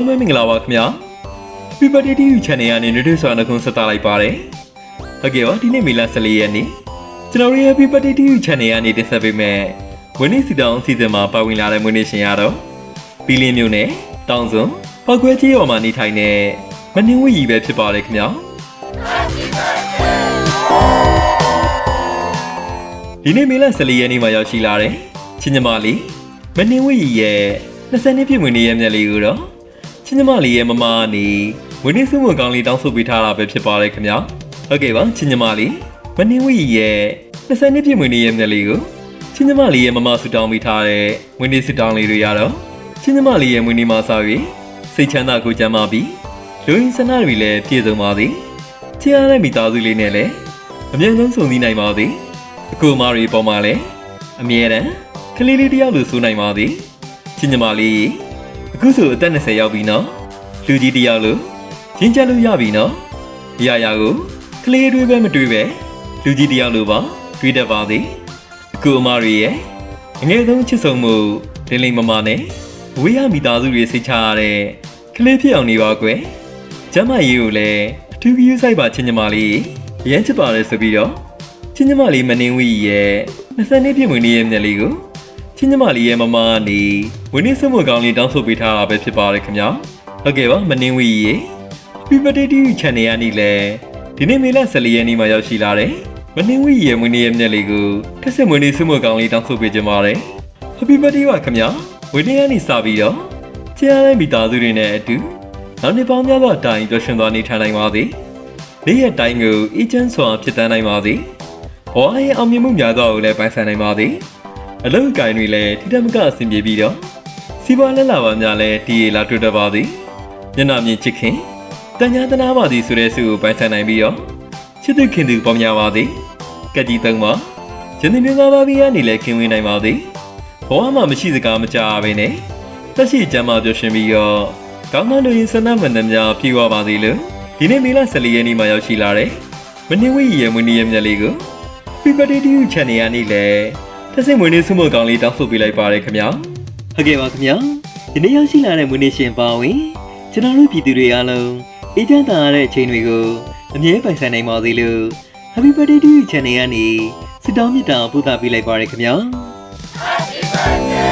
လုံးပဲမင်္ဂလာပါခင်ဗျာ Happy Birthday to you channel ကနေနေ့တွေ့ဆိုတာနှုတ်ဆက်တာလိုက်ပါတယ်ဟုတ်ကဲ့ပါဒီနေ့မေလ14ရက်နေ့ကျွန်တော်တို့ရဲ့ Happy Birthday to you channel ကနေတင်ဆက်ပေးမယ်ဝင်းနေစီတောင်စီစဉ်မှာပါဝင်လာတဲ့မွေးနေ့ရှင်ရတော့ဘီလင်းမျိုးနဲ့တောင်စုံပောက်ခွဲကြီးရော်မှာနေထိုင်တဲ့မနှင်းဝီကြီးပဲဖြစ်ပါတယ်ခင်ဗျာဒီနေ့မေလ14ရက်နေ့မှာရောက်ရှိလာတဲ့ချင်းညီမလေးမနှင်းဝီကြီးရဲ့20နှစ်ပြည့်မွေးနေ့ရက်မြတ်လေးကိုတော့ ချင်းညီမလေးရဲ့မမကနေဝင်းနေစုမကောင်းလေးတောင်းဆိုပေးထားတာပဲဖြစ်ပါတယ်ခင်ဗျာဟုတ်ကဲ့ပါချင်းညီမလေးမနှင်းဝီရဲ့20နှစ်ပြည့်မွေးနေ့ရဲ့မြတ်လေးကိုချင်းညီမလေးရဲ့မမဆူတောင်းပေးထားတဲ့ဝင်းနေဆူတောင်းလေးတွေရတော့ချင်းညီမလေးရဲ့မွေးနေ့မှာစပြီးစိတ်ချမ်းသာကိုကြမ်းပါပြီးလူရင်းစနာတွေလည်းပြည့်စုံပါသည်ချစ်ရတဲ့မိသားစုလေးနဲ့လည်းအမြဲတမ်းစုံစည်းနိုင်ပါသည်အကူအမတွေပေါ်မှာလည်းအမြဲတမ်းကလေးလေးတယောက်လိုဆိုနိုင်ပါသည်ချင်းညီမလေး အခုဆိုအသက်20ရောက်ပြီနော်လူကြီးတစ်ယောက်လို့ရင်းချက်လို့ရပြီနော်ရရကိုကလေးတွေးပဲမတွေးပဲလူကြီးတစ်ယောက်လို့ပါတွေးတတ်ပါသေးအခုအမတွေရဲ့အငယ်ဆုံးချစ်ဆုံးမှုလင်းလင်းမမနဲ့ဝေးရမိသားစုတွေစိတ်ချရတဲ့ကလေးဖြစ်အောင်နေပါကွယ်ကျမကြီးကိုလည်းအထူးကြီးဆိုင်ပါချင်းညီမလေးရမ်းချစ်ပါတယ်ဆိုပြီးတော့ချင်းညီမလေးမနှင်းဝီရဲ့20နှစ်ပြည့်ဝင်နေ့ရဲ့မျက်လေးကို ချင်းညီမလေးရဲ့မမကနေဝင်းနေစမှုကောင်းလေးတောင်းဆိုပေးထားတာပဲဖြစ်ပါတယ်ခင်ဗျာဟုတ်ကဲ့ပါမနှင်းဝီရေ Happy Birthday to you channel ရနေလဲဒီနေ့မေလ14ရက်နေ့မှာရောက်ရှိလာတယ်မနှင်းဝီရဲ့ဝင်းနေရဲ့မျက်လေးကိုထက်စစ်ဝင်းနေစမှုကောင်းလေးတောင်းဆိုပေးကြပါတယ် Happy Birthday ပါခင်ဗျာဝင်းနေရနေစပြီးတော့ချစ်ရတဲ့မိသားစုတွေနဲ့အတူနောက်နှစ်ပေါင်းများစွာတိုင်ပျော်ရွှင်သွားနေထိုင်နိုင်ပါစေနေ့ရက်တိုင်းကိုအေဂျင့်စွာဖြစ်တန်းနိုင်ပါစေဘဝရဲ့အောင်မြင်မှုများစွာကိုလည်းပိုင်ဆိုင်နိုင်ပါစေ အလုပ်အကိုင်တွေလည်းထိတမကအဆင်ပြေပြီးတော့စီးပွားလက်လာပါများလည်းတည်ရလာတွေ့တတ်ပါသည်မျက်နှာမြင်ချစ်ခင်တန်ညာတနာပါသည်ဆိုတဲ့ဆုကိုပိုင်ဆိုင်နိုင်ပြီးတော့ချစ်သူခင်သူပေါများပါသည်ကက်ကြီးသုံးပါယနေ့မျိုးသားပါဘီကနေလည်းခင်ဝင်နိုင်ပါသည်ဘဝမှာမရှိစကားမကြားဘဲနဲ့တက်ရှိကြမ်းမှပြောရှင်ပြီးတော့ကောင်းမလို့ရင်စနမန္တများပြေဝပါသေးလို့ဒီနေ့မေလ14ရက်နေ့မှာရောက်ရှိလာတဲ့မင်းဝီရဲ့မွေးနေ့ရက်မြတ်လေးကို Happy Birthday to you channel ရနေလေ တသိမွေးနေ့ဆုမကောင်းလေးတောင်းဆိုပေးလိုက်ပါရခင်ဗျာဟုတ်ကဲ့ပါခင်ဗျာဒီနေ့ရောက်ရှိလာတဲ့မွေးနေ့ရှင်ပါဝင်ကျွန်တော်တို့ပြည်သူတွေအားလုံးအေးချမ်းသာရတဲ့အချိန်တွေကိုအမြဲပိုင်ဆိုင်နိုင်ပါသေးလို့ Happy Birthday to you channel ကနေဆုတောင်းမေတ္တာပို့သပေးလိုက်ပါရခင်ဗျာ Happy birthday